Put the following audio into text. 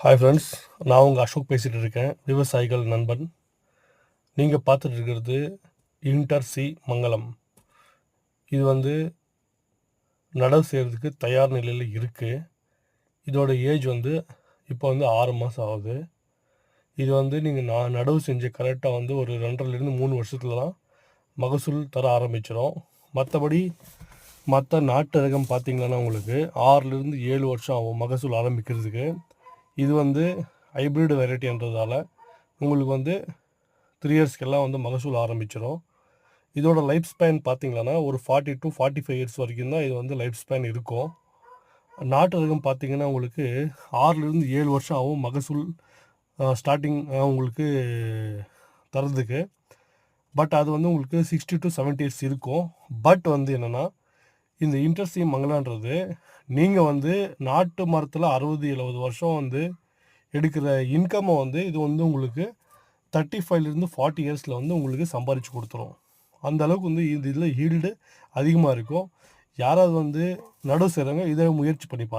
Hi friends நான் உங்கள் அசோக் பேசிகிட்டு இருக்கேன் விவசாயிகள் நண்பன். நீங்கள் பார்த்துட்டு இருக்கிறது இன்டர் சி மங்கலம். இது வந்து நடவு செய்கிறதுக்கு தயார் நிலையில் இருக்குது இதோட ஏஜ் வந்து இப்போ வந்து ஆறு மாதம் ஆகுது. இது வந்து நீங்கள் நான் நடவு செஞ்ச கரெக்டாக வந்து ஒரு ரெண்டரைலேருந்து மூணு வருஷத்துல தான் மகசூல் தர ஆரம்பிச்சிடும் மற்றபடி மற்ற நாட்டு ரகம் பார்த்தீங்கன்னா உங்களுக்கு ஆறுலேருந்து ஏழு வருஷம் ஆகும் மகசூல் ஆரம்பிக்கிறதுக்கு. இது வந்து ஹைப்ரிட் வெரைட்டின்றதால உங்களுக்கு வந்து த்ரீ இயர்ஸ்க்கெல்லாம் வந்து மகசூல் ஆரம்பிச்சிடும் இதோட லைஃப் ஸ்பேன் பார்த்தீங்கன்னா ஒரு forty to forty five years வரைக்கும் தான் இது வந்து லைஃப் ஸ்பேன் இருக்கும். நாட்டு ரகம் பார்த்தீங்கன்னா உங்களுக்கு ஆறுலேருந்து ஏழு வருஷம் ஆகும் மகசூல் ஸ்டார்டிங் உங்களுக்கு தரதுக்கு பட் அது வந்து உங்களுக்கு சிக்ஸ்டி டு செவன்ட்டி இயர்ஸ் இருக்கும். பட் வந்து என்னென்னா இந்த இன்ட்ரெஸ்டிங் மங்கலான்றது நீங்கள் வந்து நாட்டு மரத்தில் அறுபது எழுபது வருஷம் வந்து எடுக்கிற இன்கம்மை வந்து இது வந்து உங்களுக்கு தேர்ட்டி ஃபைவ்லேருந்து ஃபார்ட்டி இயர்ஸில் வந்து உங்களுக்கு சம்பாரித்து கொடுத்துரும். அந்த அளவுக்கு வந்து இது இதில் ஹீல்டு அதிகமாக இருக்கும். யாராவது வந்து நடுவு செய்கிறவங்க இதை முயற்சி பண்ணிப்பாங்க